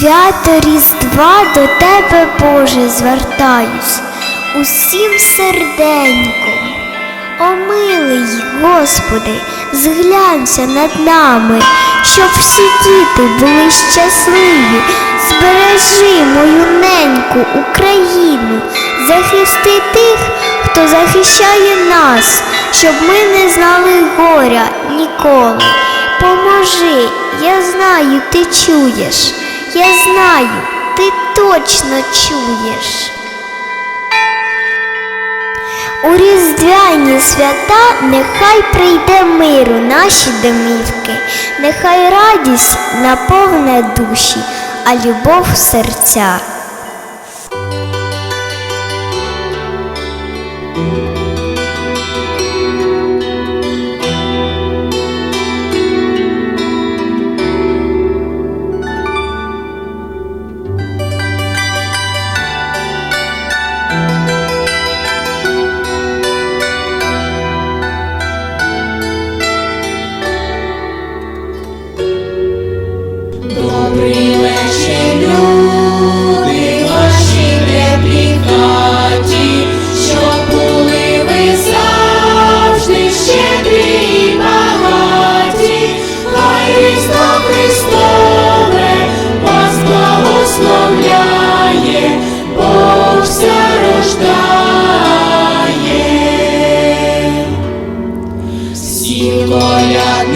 свято Різдва до тебе, Боже, звертаюсь усім серденьком. О милий, Господи, зглянься над нами, щоб всі діти були щасливі. Збережи мою неньку Україну, захисти тих, хто захищає нас, щоб ми не знали горя ніколи. Поможи, я знаю, ти чуєш, я знаю, ти точно чуєш. У різдвяні свята нехай прийде миру наші домівки, нехай радість наповне душі, а любов серця.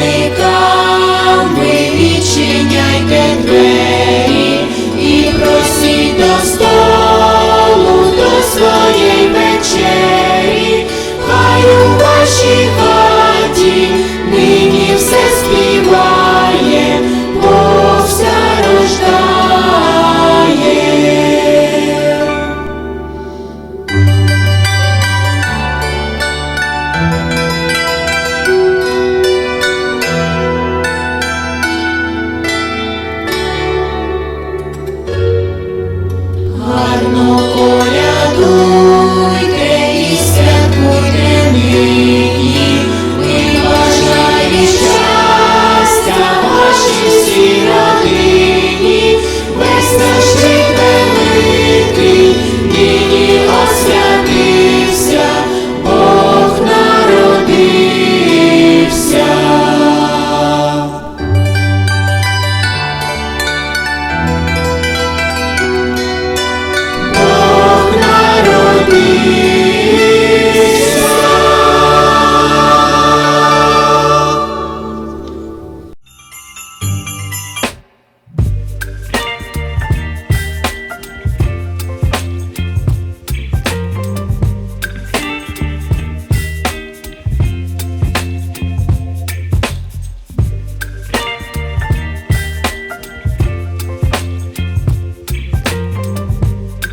Грішникам ви відчиняйте двері і просіть до